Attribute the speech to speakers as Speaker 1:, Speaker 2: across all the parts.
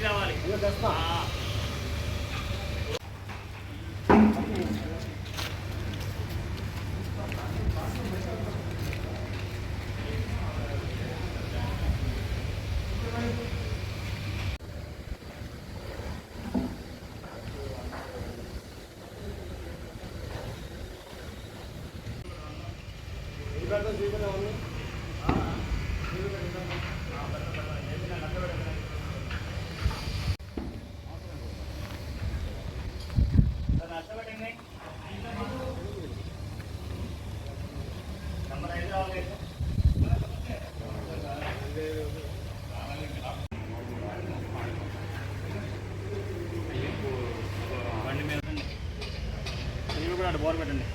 Speaker 1: నష్టపడి కూడా అటు బోర్ పెట్టండి.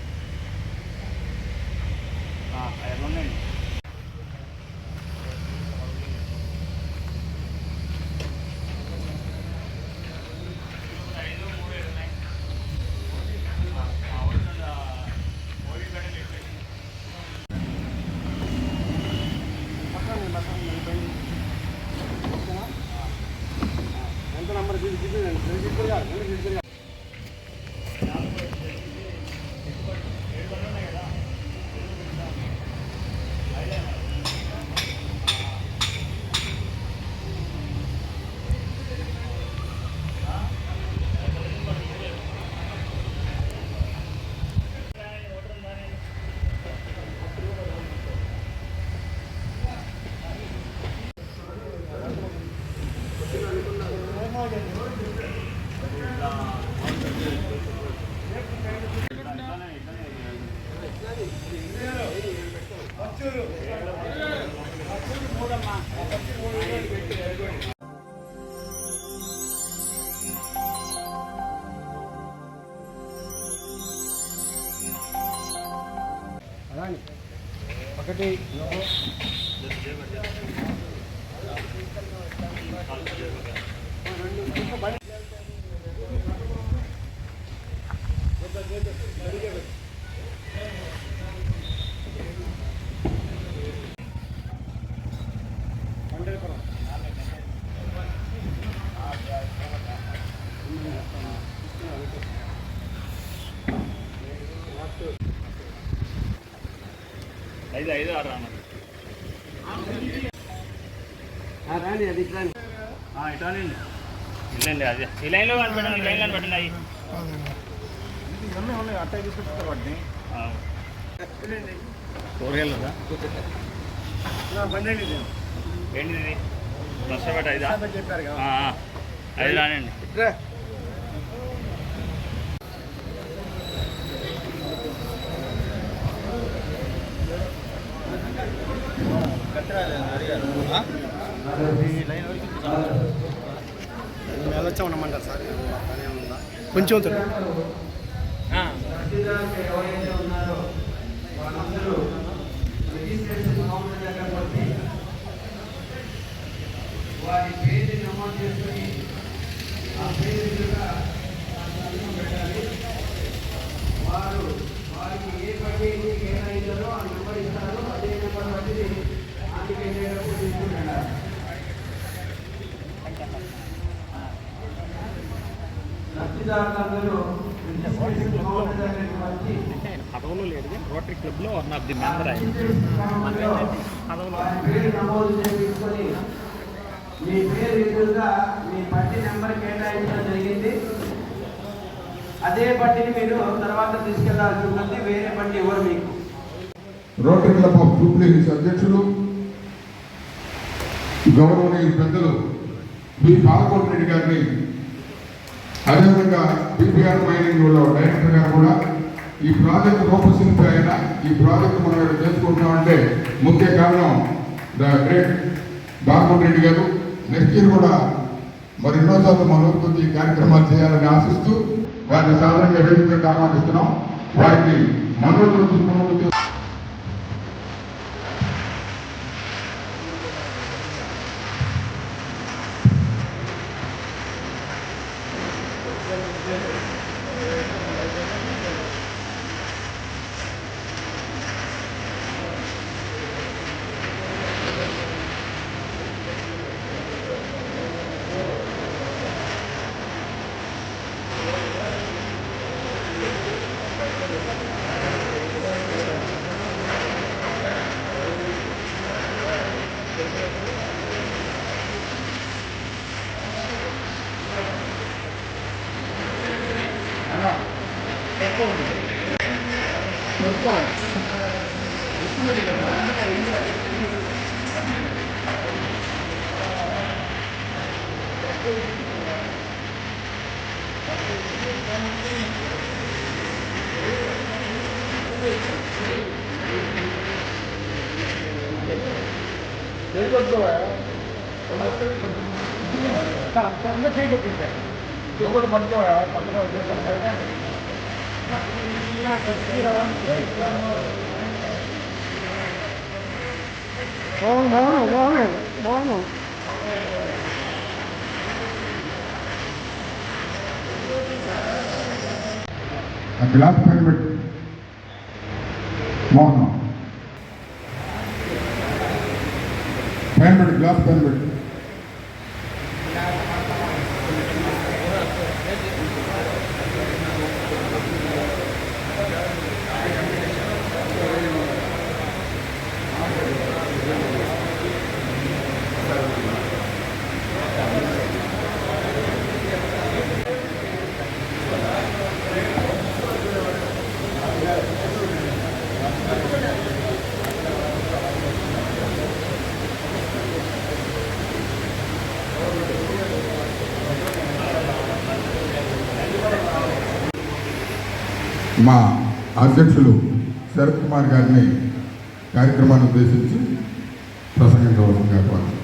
Speaker 1: ఐదు ఐదు ఆరు
Speaker 2: రాని అది ఇట్లా
Speaker 1: ఇటానండి ఇల్లండి అదే. ఈ లైన్లో కనిపెట్టండి ఈ లైన్లో పెట్టండి అవి
Speaker 2: ఉన్నాయి అట్ట తీసుకొచ్చుతారు వాటిని.
Speaker 1: కూరగాయలు
Speaker 2: బండి అండి
Speaker 1: ఏంటిది? ఇది నష్టపడి ఐదా
Speaker 2: చెప్పారు కదా.
Speaker 1: ఆ, ఆ. ఐదు రానండి
Speaker 2: ఇట్రా వెళ్ళొచ్చా ఉండమంటారు సార్ పని ఉందా
Speaker 3: వారి పేరు నమోదు చేసుకుని ఆ పేరు పెట్టాలి వారు వారికి ఏ పట్టి కేటాయించారో ఆ నెంబర్ ఇస్తారో అదే నెంబర్ బట్టి ఆంటీకి వెళ్ళేటప్పుడు తీసుకుంటారు లబ్ధిదారులందరూ రిజిస్ట్రేషన్ కౌంటర్ దగ్గరికి వచ్చి
Speaker 1: పదవులు లేదు రోటరీ క్లబ్లో వన్ ఆఫ్ ది మెంబర్ ఆయన
Speaker 3: మీ పేరు ఎదురుగా మీ పట్టి నెంబర్ కేటాయించడం జరిగింది అదే పట్టిని మీరు తర్వాత తీసుకెళ్ళాల్సి ఉంటుంది వేరే పట్టి ఎవరు మీకు
Speaker 4: Rotary Club of Jubilee Hills అధ్యక్షులు. గౌరవనీయులు పెద్దలు బి పాలకోటి రెడ్డి గారిని అదేవిధంగా బీపీఆర్ మైనింగ్ డైరెక్టర్ గారు కూడా ఈ ప్రాజెక్ట్ రూపశిల్పి అయిన ఈ ప్రాజెక్ట్ మనం ఇక్కడ చేసుకుంటున్నామంటే ముఖ్య కారణం ద గ్రేట్ బాలకోటి రెడ్డి గారు. నెక్స్ట్ ఇయర్ కూడా మరి ఎన్నోసార్లు మనోత్పత్తి కార్యక్రమాలు చేయాలని ఆశిస్తూ వారిని సాధారణంగా వేదికగా ఆహ్వానిస్తున్నాం. వారికి 자, 그럼 이거 제일 높인데. 이거를 먼저 와요. 먼저 와요. not you. Oh, normal, normal, normal. At the pyramid, normal. Pyramid, glass pyramid. మా అధ్యక్షులు శరత్ కుమార్ గారిని కార్యక్రమాన్ని ఉద్దేశించి ప్రసంగించవలసిందిగా కోరుతున్నాను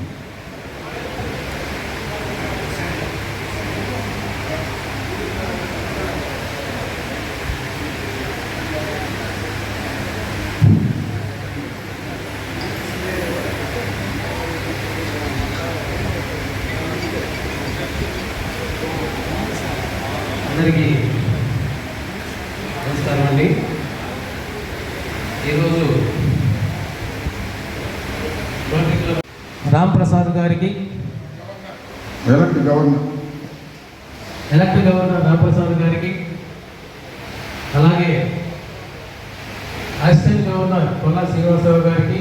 Speaker 5: అందరికీ నమస్కారం అండి ఈరోజు రోటరీ క్లబ్ రామ్ ప్రసాద్ గారికి
Speaker 4: elect
Speaker 5: governor elect governor Ramaprasad గారికి అలాగే అసిస్టెంట్ గవర్నర్ కొల్లా శ్రీనివాసరావు గారికి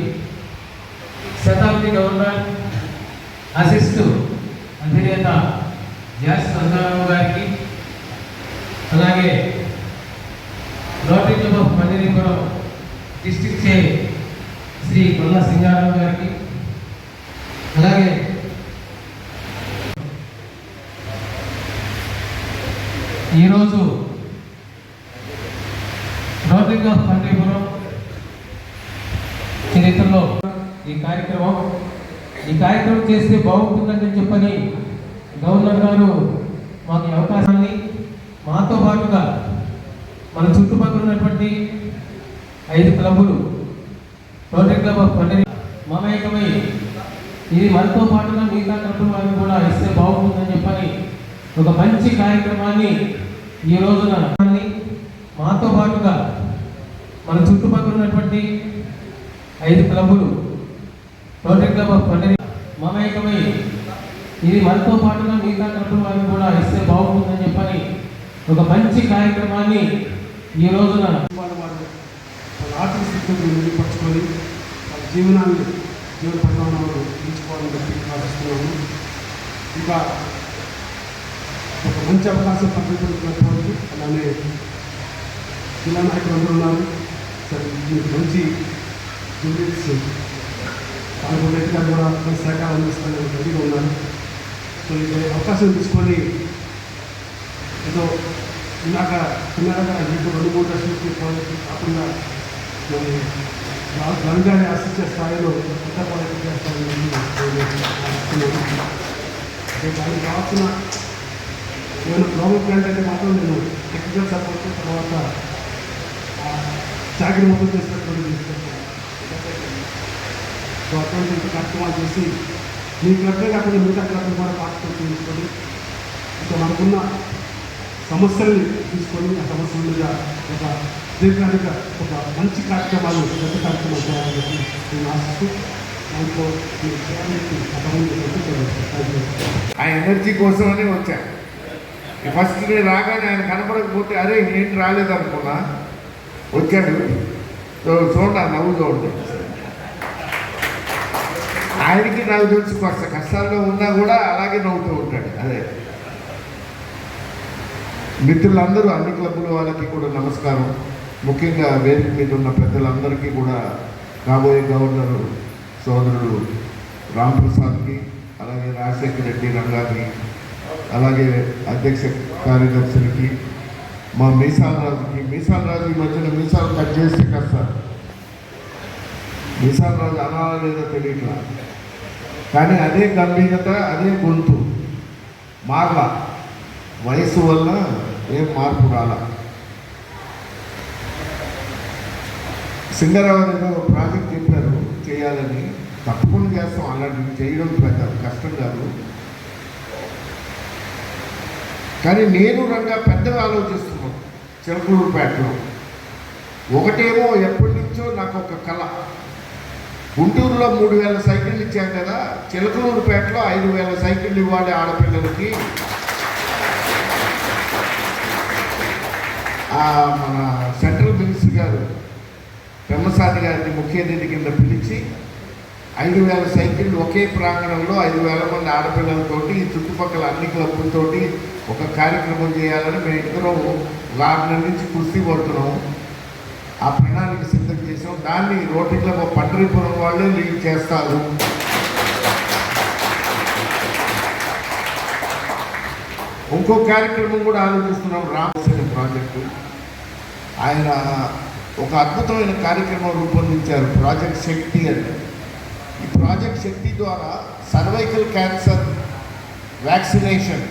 Speaker 5: శతాబ్ది గవర్నర్ అసిస్టు అధినేత జాస్ సంతారావు గారికి అలాగే రోటరీ క్లబ్ ఆఫ్ మందిరీపురం డిస్టిక్ చే శ్రీ కొల్లా సింగారావు గారికి అలాగే ఈరోజు రోటరీ ఆఫ్ మందిరీపురం చరిత్రలో ఈ కార్యక్రమం ఈ కార్యక్రమం చేస్తే బాగుంటుందని చెప్పని గవర్నర్ గారు మాకు అవకాశాన్ని మాతో పాటుగా మన చుట్టుపక్కల ఉన్నటువంటి ఐదు క్లబ్బులు రోటరీ క్లబ్ ఆఫ్ పండరి మమేకమై ఇది మనతో పాటుగా మిగతా క్లబ్బుల వారిని కూడా ఇస్తే బాగుంటుందని చెప్పని ఒక మంచి కార్యక్రమాన్ని ఈ రోజున మాతో పాటుగా మన చుట్టుపక్కల ఉన్నటువంటి ఐదు క్లబ్బులు రోటరీ క్లబ్ ఆఫ్ పండరి మమేకమై ఇది మనతో పాటుగా మిగతా క్లబ్బులు వారికి కూడా ఇస్తే బాగుంటుందని చెప్పని ఒక మంచి కార్యక్రమాన్ని ఈ రోజున
Speaker 2: వాళ్ళ ఆర్థిక మెరుగుపరచుకొని వాళ్ళ జీవనాన్ని జీవన పరిమాణాలను తీర్చుకోవాలని చెప్పి ఆశిస్తున్నాము ఇంకా మంచి అవకాశం పద్ధతులు అలానే జిల్లా నాయకులు అందరూ ఉన్నారు. సరే మీకు మంచి జూనియర్స్ పాల్గొనేట్టుగా కూడా మంచి సహకారం అందిస్తారని రెడీగా ఉన్నారు. సో ఇది అవకాశం తీసుకొని ఏదో ఇందాక చిన్నగా రెండు రెండు మూడు లక్షలకి ప్రాజెక్టు కాకుండా మరి గంగాని ఆశించే స్థాయిలో కొత్త ప్రాజెక్టు చేస్తామని అంటే దానికి కావాల్సిన ఏమైనా ప్రాబ్లం ప్లాంట్ అయితే మాత్రం నేను టెక్నికల్ సపోర్ట్ తర్వాత చాకరీ మొత్తం చేసినటువంటి సో అటువంటి కార్యక్రమాలు చేసి మీ క్లబ్బే కాకుండా మిగతా క్లబ్లు కూడా పార్టిసిపేట్ చేసుకొని ఇంకా మనకున్న సమస్యల్ని తీసుకొని ఆ సమస్యల మీద ఒక దీర్ఘానిక ఒక మంచి కార్యక్రమాలు పెద్ద కార్యక్రమాలు చేయాలని నేను ఆశిస్తూ దాంట్లో మీరు చేయాలని
Speaker 6: ఆ ఎనర్జీ కోసమనే వచ్చాను ఫస్ట్ నేను రాగానే ఆయన కనపడకపోతే అరే ఏంటి రాలేదనుకున్నా. వచ్చాడు. చూడండి ఆ నవ్వు చూడండి. ఆయనకి నాకు తెలిసి కొంత కష్టాల్లో ఉన్నా కూడా అలాగే నవ్వుతూ ఉంటాడు. అదే. మిత్రులందరూ అన్ని క్లబ్బుల వాళ్ళకి కూడా నమస్కారం. ముఖ్యంగా వేదిక మీద ఉన్న పెద్దలందరికీ కూడా కాబోయే గవర్నరు సోదరుడు రాంప్రసాద్కి అలాగే రాజశేఖర రెడ్డి రంగాకి అలాగే అధ్యక్ష కార్యదర్శులకి మా మీసాల రాజుకి మీసాల రాజు ఈ మధ్యన మీసాలు కట్ చేస్తే కాస్త మీసాల రాజు అనాలా లేదో తెలియట్లా? కానీ అదే గంభీరత అదే గొంతు మార్ల వయసు వల్ల ఏం మార్పు రాల? సింగరావు ఏదో ప్రాజెక్ట్ చెప్పారు చేయాలని. తప్పకుండా చేస్తాం అలాంటివి చేయడం పెద్ద కష్టం కాదు. కానీ నేను రంగా పెద్దగా ఆలోచిస్తున్నాను చిలకలూరుపేటలో ఒకటేమో ఎప్పటి నుంచో నాకు ఒక కళ. గుంటూరులో మూడు వేల సైకిళ్ళు ఇచ్చాం కదా చిలకలూరుపేటలో ఐదు వేల సైకిళ్ళు ఇవ్వాలి ఆడపిల్లలకి. మన సెంట్రల్ మినిస్టర్ గారు బ్రహ్మసాది గారిని ముఖ్య అతిథి కింద పిలిచి ఐదు వేల సైకిళ్ళు ఒకే ప్రాంగణంలో ఐదు వేల మంది ఆడపిల్లలతోటి ఈ చుట్టుపక్కల అన్ని క్లబ్బులతోటి ఒక కార్యక్రమం చేయాలని మేము ఇద్దరం ఆరు నుంచి కుస్తీ పడుతున్నాము ఆ ప్రణాళిక సిద్ధం చేసాం దాన్ని రోటరీ క్లబ్ పండరీపురం వాళ్ళే లీడ్ చేస్తారు. ఇంకో కార్యక్రమం కూడా ఆలోచిస్తున్నాం. రామసేన ప్రాజెక్టు. ఆయన ఒక అద్భుతమైన కార్యక్రమం రూపొందించారు. ప్రాజెక్ట్ శక్తి అని. ప్రాజెక్ట్ శక్తి ద్వారా cervical cancer vaccination.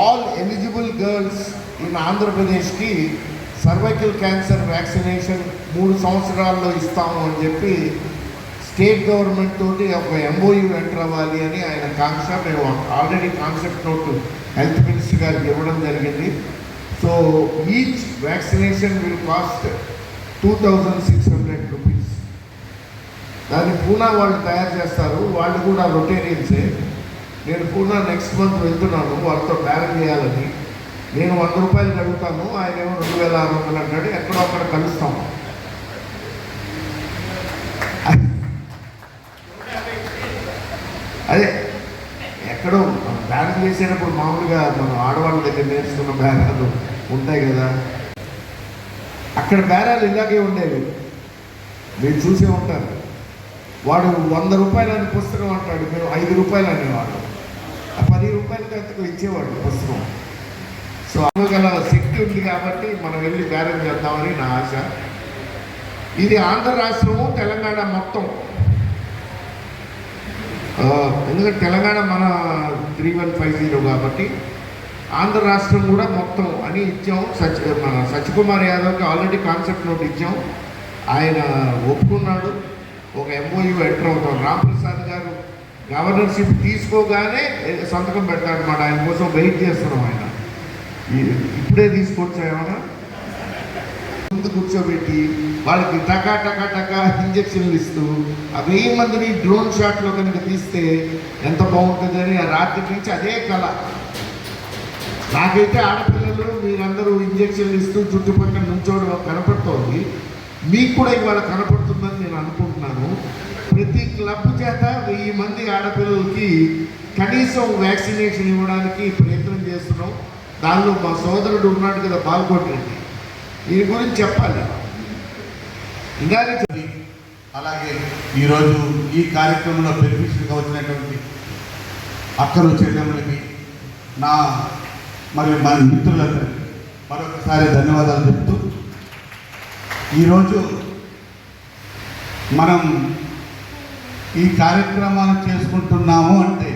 Speaker 6: All eligible girls in ఆంధ్రప్రదేశ్కి సర్వైకల్ క్యాన్సర్ వ్యాక్సినేషన్ మూడు సంవత్సరాల్లో ఇస్తాము అని చెప్పి స్టేట్ గవర్నమెంట్ తోటి ఒక ఎంఓయూ ఎంటర్ అవ్వాలి అని ఆయన కాన్సెప్ట్ మేము already concept note health minister గారికి ఇవ్వడం జరిగింది. So each vaccination will cost two thousand six hundred rupees. దాన్ని పూనా వాళ్ళు తయారు చేస్తారు. వాళ్ళు కూడా రొటేరియన్సే. నేను పూనా నెక్స్ట్ మంత్ వెళ్తున్నాను. వాళ్ళతో బ్యాలెన్స్ చేయాలని. నేను వంద రూపాయలు కడుగుతాను. ఆయన ఏమో రెండు వేల ఆరు వందలు అంటాడు. ఎక్కడో అక్కడ కలుస్తాం. అదే ఎక్కడో మనం చేసేటప్పుడు మామూలుగా మనం ఆడవాళ్ళ దగ్గర నేర్చుకున్న బేరాలు ఉంటాయి కదా. అక్కడ బేరాలు ఇలాగే ఉండేవి. మీరు చూసే ఉంటారు. వాడు వంద రూపాయలు అని పుస్తకం అంటాడు. మేము ఐదు రూపాయలు అనేవాడు ఆ పది రూపాయలకి అంతకు ఇచ్చేవాడు పుస్తకం. సో గల శక్తి ఉంది కాబట్టి మనం వెళ్ళి బేరం చేద్దామని నా ఆశ. ఇది ఆంధ్ర రాష్ట్రము తెలంగాణ మొత్తం. ఎందుకంటే తెలంగాణ మన త్రీ వన్ ఫైవ్ జీరో కాబట్టి ఆంధ్ర రాష్ట్రం కూడా మొత్తం అని ఇచ్చాం. సచ్ మన సత్యకుమార్ యాదవ్కి ఆల్రెడీ కాన్సెప్ట్ నోట్ ఇచ్చాం. ఆయన ఒప్పుకున్నాడు. ఒక ఎంఓయూ ఎంటర్ అవుతాం రాంప్రసాద్ గారు గవర్నర్షిప్ తీసుకోగానే సంతకం పెడతాడనమాట ఆయన కోసం వెయిట్ చేస్తున్నాం ఆయన. ఇప్పుడే తీసుకొచ్చా ఏమన్నా? ముందు కూర్చోబెట్టి వాళ్ళకి టకా టకా టకా ఇంజక్షన్లు ఇస్తూ ఆ వెయ్యి మందిని డ్రోన్ షాట్లో కనుక తీస్తే ఎంత బాగుంటుందని ఆ రాత్రి నుంచి అదే కళ. నాకైతే ఆడపిల్లలు మీరందరూ ఇంజక్షన్లు ఇస్తూ చుట్టుపక్కల నుంచోవడం కనపడుతోంది. మీకు కూడా ఇవాళ కనపడుతుందని ప్రతి క్లబ్ చేత వెయ్యి మంది ఆడపిల్లలకి కనీసం వ్యాక్సినేషన్ ఇవ్వడానికి ప్రయత్నం చేస్తున్నాం. దానిలో మా సోదరుడు ఉన్నాడు కదా బాల్కోటి దీని గురించి చెప్పాలి. ఇందాక
Speaker 7: అలాగే ఈరోజు ఈ కార్యక్రమంలో బెనిఫిషియల్గా వచ్చినటువంటి అక్కలు చెల్లెములకి నా మరియు మన మిత్రులకు మరొకసారి ధన్యవాదాలు చెప్తూ ఈరోజు మనం ఈ కార్యక్రమాలు చేసుకుంటున్నాము అంటే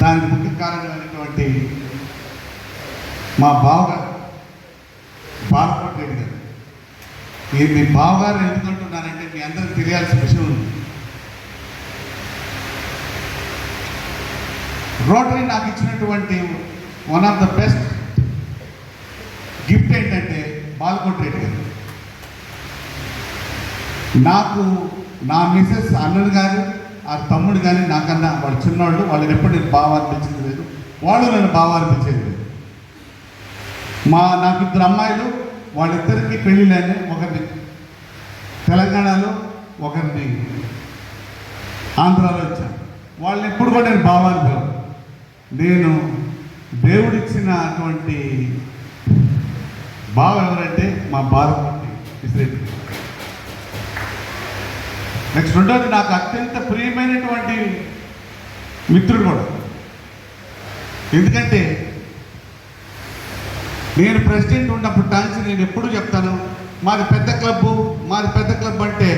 Speaker 7: దానికి ముఖ్య కారణమైనటువంటి మా బావగారు బాలకోట రెడ్డి గారు. ఈ మీ బావగారు ఎందుకంటున్నానంటే మీ అందరికి తెలియాల్సిన విషయం ఉంది. రోటరీ నాకు ఇచ్చినటువంటి one of the best gift ఏంటంటే బాలకోట రెడ్డి గారు. నాకు నా మిసెస్ అన్నడు కానీ ఆ తమ్ముడు కానీ నాకన్నా వాళ్ళు చిన్నవాళ్ళు వాళ్ళని ఎప్పుడు నేను బాగా అనిపించేది లేదు. వాళ్ళు నన్ను బాగా అనిపించేది లేదు. మా నాకు ఇద్దరు అమ్మాయిలు వాళ్ళిద్దరికీ పెళ్ళిళ్ళని ఒకరిని తెలంగాణలో ఒకరిని ఆంధ్రాలో ఇచ్చాను వాళ్ళని ఎప్పుడు కూడా నేను బాగా అనిపోయాను నేను దేవుడిచ్చిన అటువంటి బావ ఎవరంటే మా బాలమూర్తి విసిరెడ్డి నెక్స్ట్ రెండోది నాకు అత్యంత ప్రియమైనటువంటి మిత్రుడు కూడా. ఎందుకంటే నేను ప్రెసిడెంట్ ఉన్నప్పుడు టాన్స్ నేను ఎప్పుడు చెప్తాను మాది పెద్ద క్లబ్బు మాది పెద్ద క్లబ్ అంటే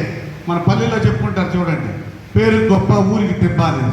Speaker 7: మన పల్లెలో చెప్పుకుంటారు చూడండి పేరు గొప్ప ఊరికి తిప్పాలి.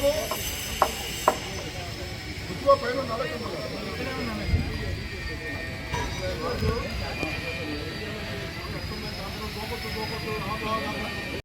Speaker 7: అనేది
Speaker 8: బాబు ముట్టుకో పైన నడకుండా